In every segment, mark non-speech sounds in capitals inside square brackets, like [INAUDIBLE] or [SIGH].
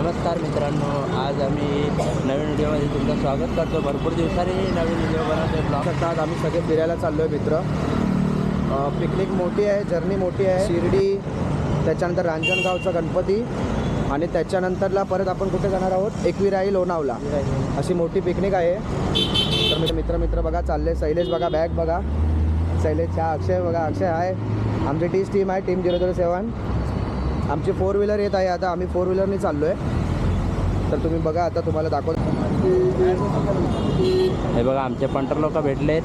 नमस्कार मित्रांनो आज आम्ही नवीन व्हिडिओमध्ये तुमचं स्वागत करतो. भरपूर दिवसांनी नवीन व्हिडिओ बनवतो ब्लॉग आज आम्ही सगळे फिरायला चाललो आहे मित्र पिकनिक मोठी आहे जर्नी मोठी आहे. शिर्डी त्याच्यानंतर रांजणगावचा गणपती आणि त्याच्यानंतरला परत आपण कुठे जाणार आहोत? एकविराई लोणावला. अशी मोठी पिकनिक आहे. तर मित्र मित्र मित्र बघा चालले शैलेश बघा बॅग बघा. शैलेश हा अक्षय बघा अक्षय आहे आमची टीच टीम आहे टीम झिरो झिरो सेवन आमची फोर व्हीलर येत आहे. आता आम्ही फोर व्हीलरनी चाललो आहे तर तुम्ही बघा आता तुम्हाला दाखवतो. हे बघा आमचे पंटर लोक भेटलेत.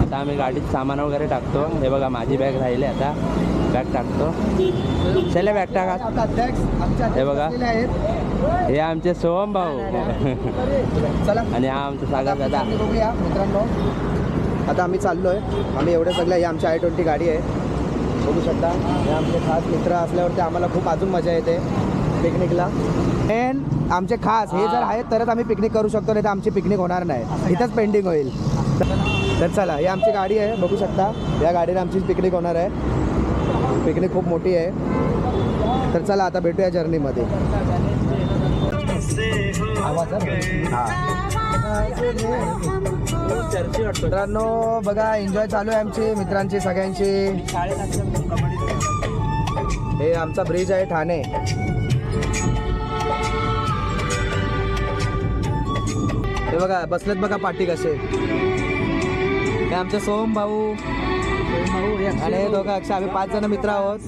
आता आम्ही गाडीत सामान वगैरे टाकतो. हे बघा माझी बॅग राहिली आता. बॅग टाकतो. चले बॅग टाका. हे बघा. हे आमचे सोहम भाऊ. आणि हा आमचा सागर दादा. आता आम्ही चाललो आहे आम्ही एवढे सगळे ही आमची आय ट्वेंटी गाडी आहे. बघू शकता. हे आमचे खास मित्र असल्यावरती आम्हाला खूप अजून मजा येते पिकनिकला. मेन आमचे खास हे जर आहेत तरच आम्ही पिकनिक करू शकतो नाही तर आमची पिकनिक होणार नाही. इथंच पेंडिंग होईल. तर चला ही आमची गाडी आहे बघू शकता. या गाडीने आमची पिकनिक होणार आहे. पिकनिक खूप मोठी आहे. तर चला आता भेटूया जर्नीमध्ये हां. मित्रांनो बघा एन्जॉय चालू आहे आमची मित्रांची सगळ्यांची. हे आमचा ब्रिज आहे ठाणे. हे बघा बसलेत बघा पाठी कसे. हे आमचे सोम भाऊ. आणि हे दोघं अक्षय आम्ही पाच जण मित्र आहोत.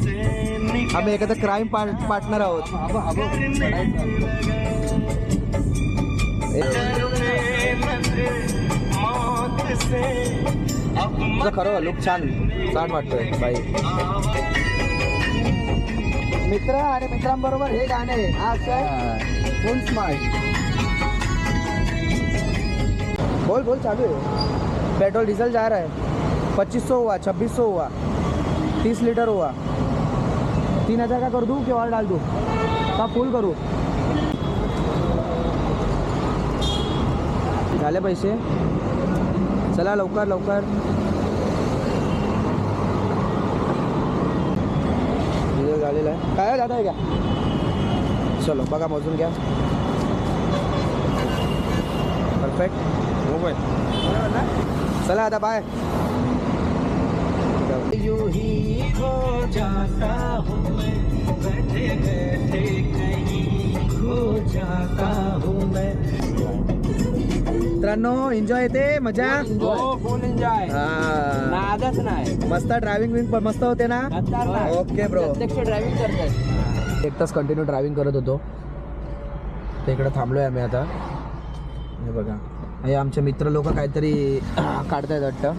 आम्ही एखादं क्राईम पार्टनर आहोत. तुझं खरं लुक छान छान वाटतोय बाई. मित्र आणि मित्रांबरोबर हे गाणे हा अक्षय फुल स्मार्ट बोल बोल चालू है पेट्रोल डीजल जा रहा है. पच्चीस सौ हुआ छब्बीस सौ हुआ तीस लीटर हुआ. तीन हजार का कर दूँ कि और डाल दूँ? का फुल करू? झाले पैसे? चला लवकर लवकर डिझेल झालेलं आहे काय दादा आहे का चलो बघा मोजून घ्या परफेक्ट मोबाईल चला आता बाय यू ही खो जाता मित्रांनो एन्जॉय येते मजा. फुल एन्जॉय हा नादच नाही. मस्त ड्रायव्हिंग विंग पण मस्त होते ना? ओके ब्रो प्रत्यक्ष ड्रायव्हिंग करतात एक तास कंटिन्यू ड्रायव्हिंग करत होतो. तर इकडे थांबलोय आम्ही आता. हे बघा. हे आमचे मित्र लोक काहीतरी [CLEARS THROAT] काढतायत वाटतं.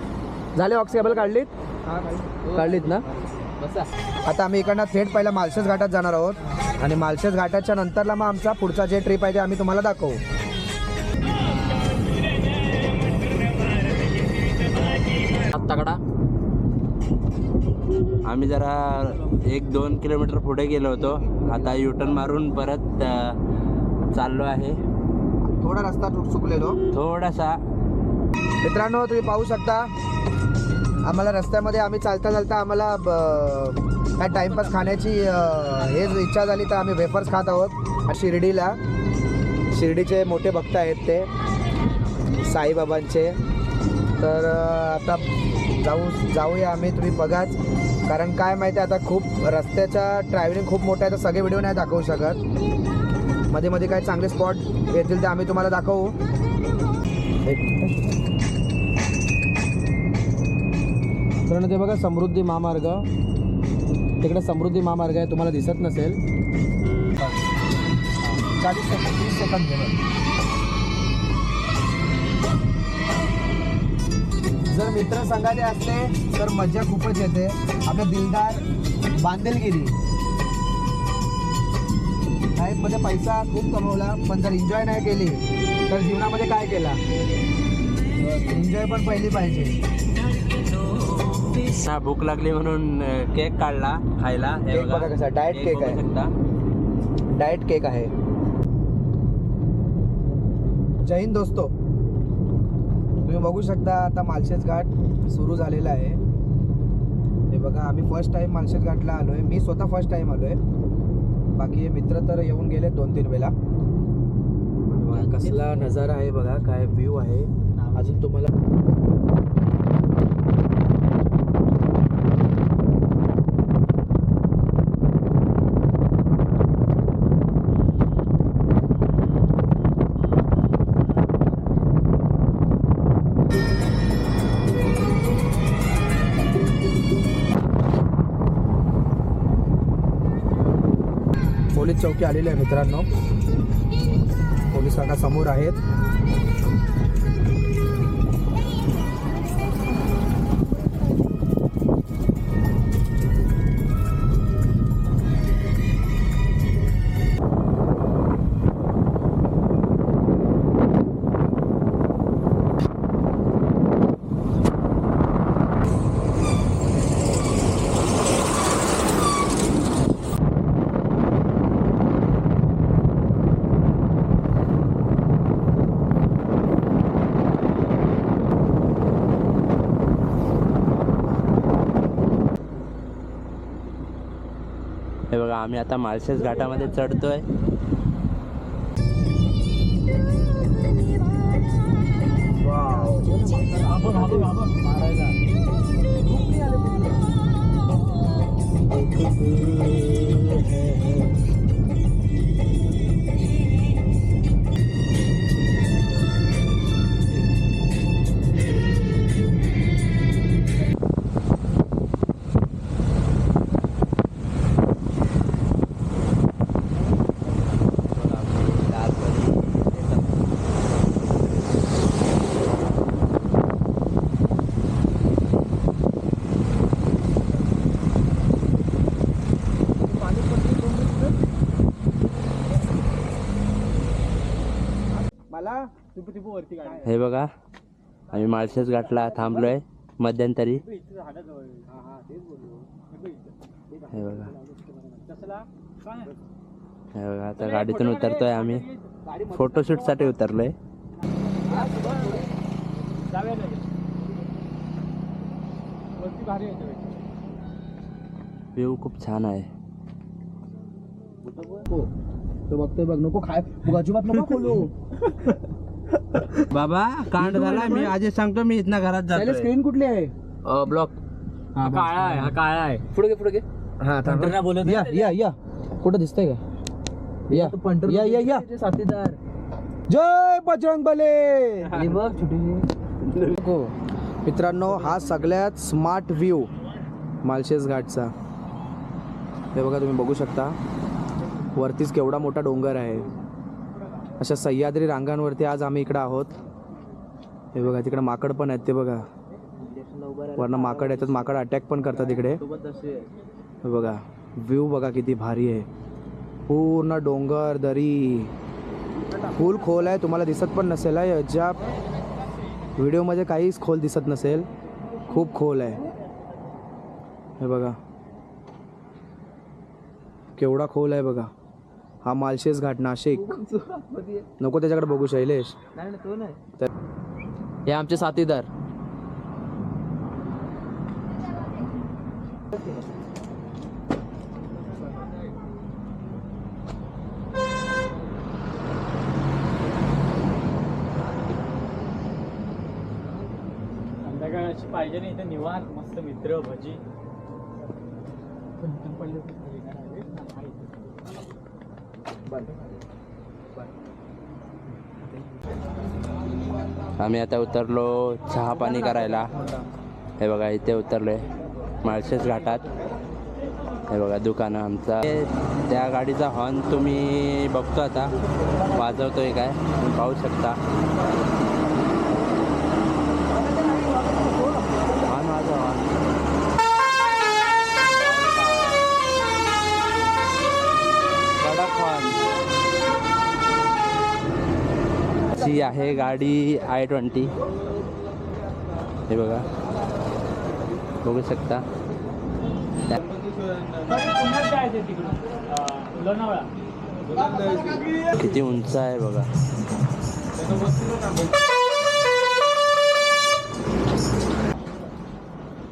झाले ऑक्सिबल काढलीत? काढलीत ना? बसा. आता आम्ही इकडनं थेट पहिला मालशेज घाटात जाणार आहोत. आणि मालशेज घाटाच्या नंतरला मग आमचा पुढचा जे ट्रिप आहे ते आम्ही तुम्हाला दाखवू. तगडा? आम्ही जरा एक दोन किलोमीटर पुढे गेलो होतो. आता युटर्न मारून परत चाललो आहे. थोडा रस्ता चुक चुकलेलो. थोडासा. मित्रांनो तुम्ही पाहू शकता आम्हाला रस्त्यामध्ये आम्ही चालता चालता आम्हाला ब- काय टाइमपास खाण्याची हेच इच्छा झाली तर आम्ही वेफर्स खात आहोत. शिर्डीला. शिर्डीचे मोठे भक्त आहेत ते. साईबाबांचे. तर आता जाऊ जाऊया आम्ही तुम्ही बघाच. कारण काय माहिती आहे आता खूप रस्त्याच्या ट्रॅव्हलिंग खूप मोठं आहे तर सगळे व्हिडिओ नाही दाखवू शकत. मध्ये मध्ये काय चांगले स्पॉट येतील ते आम्ही तुम्हाला दाखवू. एक. ते बघा समृद्धी महामार्ग. तिकडे समृद्धी महामार्ग आहे तुम्हाला दिसत नसेल. चाळीस सेकंद तीस सेकंद. जर मित्र संघाचे असले तर मजा खूपच येते. आपले दिलदार बांधिलगिरी मध्ये पैसा खूप कमवला पण जर एन्जॉय नाही केली तर जीवनामध्ये काय केला? एन्जॉय पण पहिली पाहिजे. हा, भूक लागली म्हणून केक काढला खायला. केक बघा. कसा, diet केक आहे. डाएट केक आहे. जय हिंद दोस्तो. तुम्ही बघू शकता आता मालशेज घाट सुरू झालेला आहे. हे बघा आम्ही फर्स्ट टाइम मालशेज घाटला आलोय. मी स्वतः फर्स्ट टाइम आलोय. बाकी हे मित्र तर येऊन गेले दोन तीन वेळा. बघा, कसला नजारा आहे बघा काय व्ह्यू आहे. अजून तुम्हाला पोलीस चौकी आलेली आहे मित्रांनो. पोलीस काका समोर आहेत. बघा आम्ही आता माळशेज घाटामध्ये चढतोय. मला हे बघा आम्ही माळशेज घाटला थांबलोय मध्यंतरी. हे बघा. हे बघा. आता गाडीतून उतरतोय आम्ही. फोटोशूटसाठी उतरलोय. व्ह्यू खूप छान आहे. हो. तो बघतोय बघ. नको खाय. तू अजिबात नको खोलू [LAUGHS] बाबा कांड झाला मी आधी सांगतो मी इथनं घरात त्याला जातो स्क्रीन कुठली आहे? ब्लॉक काळा आहे हा काळा आहे. पुढे घे पुढे घे. हा थांब. बोलत या या या. कुठं दिसतंय का? या. या या या. साथीदार. जय बजरंग बले! हे बघ छोटी मित्रांनो हा सगळ्यात स्मार्ट व्ह्यू मालशेज घाटचा. हे बघा तुम्ही बघू शकता. वरतीच केवढा मोठा डोंगर आहे. अशा सह्याद्री रांगांवरती आज आम्ही इकडं आहोत. हे बघा तिकडे माकड पण आहेत ते बघा. वरनं माकड येतात माकड अटॅक पण करतात इकडे. हे बघा व्ह्यू बघा किती भारी आहे. पूर्ण डोंगर दरी. फुल खोल आहे तुम्हाला दिसत पण नसेल आहे. याच्या व्हिडिओमध्ये काहीच खोल दिसत नसेल खूप खोल आहे. हे बघा. केवढा खोल आहे बघा. हा मालशेज घाट नाशिक. नको त्याच्याकडे बघू शैलेश. तो नाही. तर हे आमचे साथीदार. पाहिजे नाही तर निवांत मस्त मित्र भजी. आम्ही आता उतरलो चहा पाणी करायला. हे बघा इथे उतरले माळशेज घाटात. हे बघा दुकानं आमचा. त्या गाडीचा हॉर्न तुम्ही बघतो आता. वाजवतोय काय? पाहू शकता हॉर्न वाजव हॉर्न कडक हॉर्न ची आहे गाडी आय ट्वेंटी. हे बघा. बघू शकता. किती उंच आहे बघा.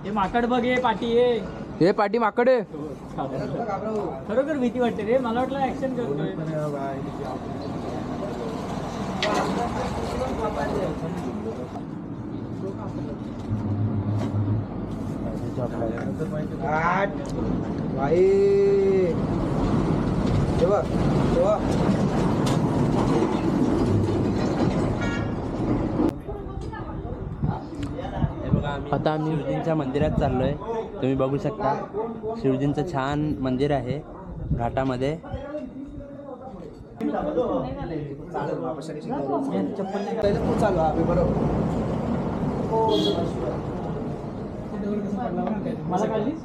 हे माकड बघ हे ये हे. पाठी माकडे खरोखर भीती वाटते रे. मला वाटलं ऍक्शन करतोय. आठ. भाई तेव्हा तेव्हा आता आम्ही- शिवजींच्या मंदिरात चाललोय. तुम्ही बघू शकता. शिवजींचं छान मंदिर आहे घाटामध्ये त्याच्यात चालू आहे बरोबर मला काढलीस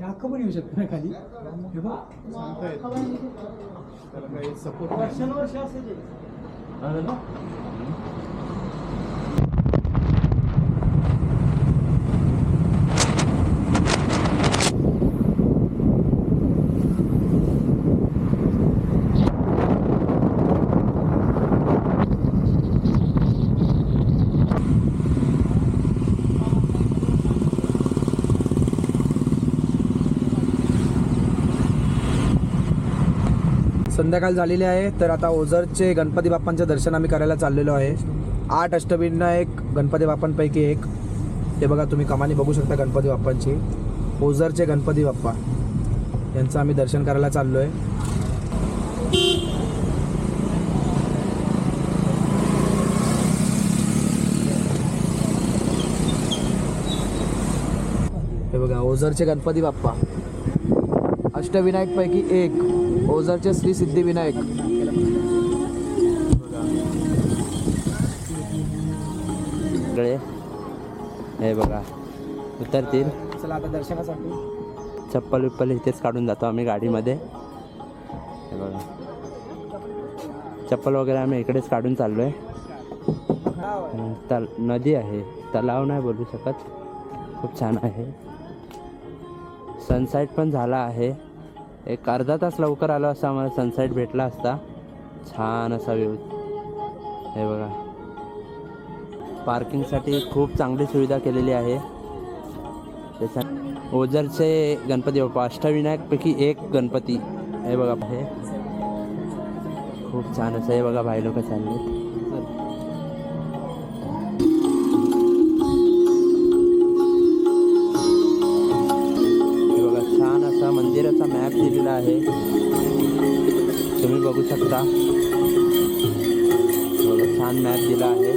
अख्खं पण येऊ शकतो ना खाली वर्षानुवर्ष असेल संध्याकाळ झालेली आहे तर आता ओझरचे गणपती बाप्पांचे दर्शन आम्ही करायला चाललेलो आहे. आठ अष्टविनायक गणपती बाप्पांपैकी एक. हे बघा तुम्ही कमानी बघू शकता गणपती बाप्पांची. ओझरचे गणपती बाप्पा. यांचं आम्ही दर्शन करायला चाललो आहे हे बघा ओझरचे गणपती बाप्पा. अष्टविनायकपैकी एक ओझरचे श्री सिद्धिविनायक. सगळे हे बघा उतरतील. चला आता दर्शनासाठी. चप्पल विप्पल इथेच काढून जातो आम्ही गाडीमध्ये. हे बघा. चप्पल वगैरे आम्ही इकडेच काढून चाललो आहे तल नदी आहे. तलाव नाही बोलू शकत. खूप छान आहे. सनसेट पण झाला आहे. एक अर्धा तास लवकर आलो असता आम्हाला सनसेट भेटला असता. छान असा व्यू हे बघा. पार्किंगसाठी खूप चांगली सुविधा केलेली आहे. त्याच्या ओझरचे गणपती बाप्पा अष्टविनायकपैकी एक गणपती. हे बघा. हे खूप छान असं हे बघा भाई लोक चालले आहे. तुम्ही बघू शकता. बघा छान मॅप दिला आहे.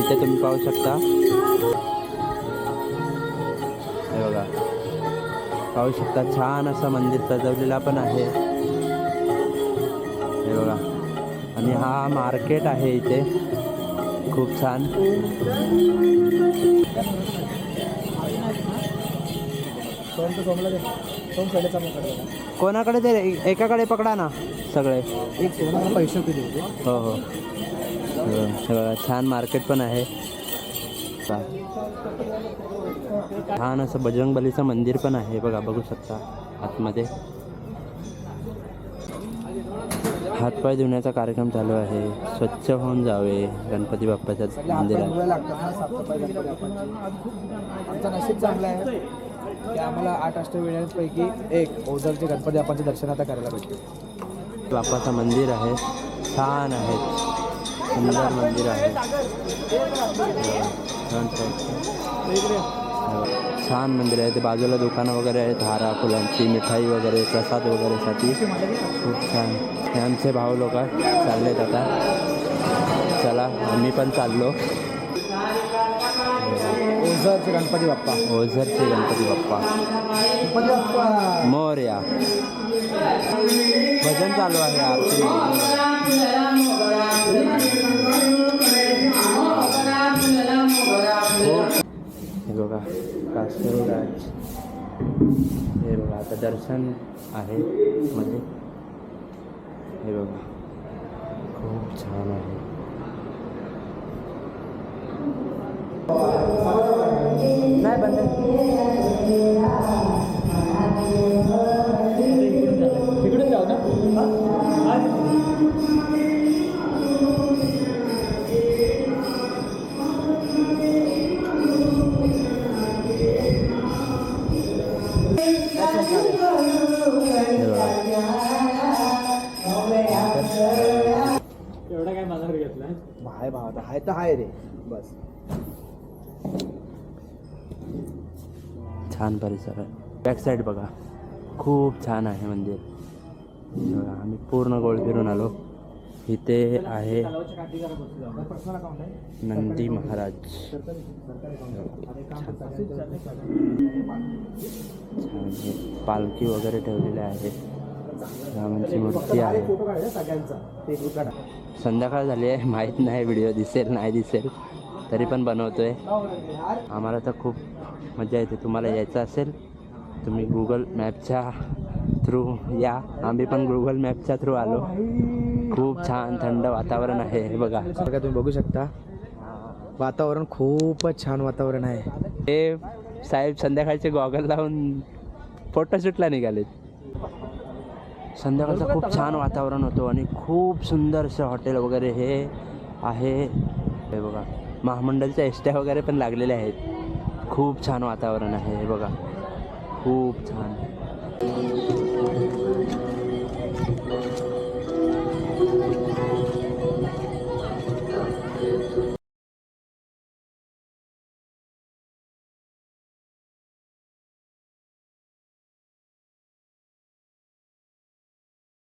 इथे तुम्ही पाहू शकता. हे बघा. पाहू शकता छान असं मंदिर सजवलेला पण आहे. हे बघा. आणि हा मार्केट आहे इथे. खूप छान. कोणाकडे ते एकाकडे पकडा ना सगळे. पैसे हो हो. बघा छान मार्केट पण आहे. छान असं बजरंगबलीचं मंदिर पण आहे बघा बघू शकता आतमध्ये. हातपाय धुण्याचा कार्यक्रम चालू आहे. स्वच्छ होऊन जावे गणपती बाप्पाच्या मंदिरात. की आम्हाला आठ अष्टविनायकांपैकी एक ओझरचे गणपती बाप्पांचे दर्शन आता करायला भेटते बाप्पाचं मंदिर आहे. छान आहे. सुंदर मंदिर आहे. छान मंदिर आहे. ते बाजूला दुकानं वगैरे आहेत. हारा फुलांची मिठाई वगैरे प्रसाद वगैरेसाठी खूप छान. हे आमचे भाऊ लोक चाललेत आता. चला आम्ही पण चाललो. ओझरचे गणपती बाप्पा. ओझरचे गणपती बाप्पा. मोर्या. भजन चालू आहे आरती. हे बघा कासवराज हे बघा आता दर्शन आहे मध्ये. हे बघा खूप छान आहे. काय बंद तिकडून जाऊ ना. एवढा काय माझ्याकडे घेतलाय? हाय भाव हाय तर हाय रे. बस. छान परिसर आहे. बॅक साईड बघा. खूप छान आहे मंदिर. बघा आम्ही पूर्ण गोळ फिरून आलो. इथे आहे नंदी महाराज. छान पालखी वगैरे ठेवलेली आहे. रामांची मूर्ती आहे. संध्याकाळ झाली आहे. माहीत नाही व्हिडिओ दिसेल नाही दिसेल. तरी पण बनवतोय. आम्हाला तर खूप मजा येते. तुम्हाला यायचं असेल तुम्ही गुगल मॅपच्या थ्रू या. आम्ही पण गुगल मॅपच्या थ्रू आलो. खूप छान थंड वातावरण आहे हे बघा. बघा तुम्ही बघू शकता. वातावरण खूपच छान वातावरण आहे. हे साहेब संध्याकाळचे गॉगल लावून फोटोशूटला निघालेत. संध्याकाळचं खूप छान वातावरण होतं आणि खूप सुंदरसं हॉटेल वगैरे हे आहे. हे बघा. महामंडलच्या एसट्या वगैरे पण लागलेल्या आहेत. खूप छान वातावरण आहे हे बघा. खूप छान.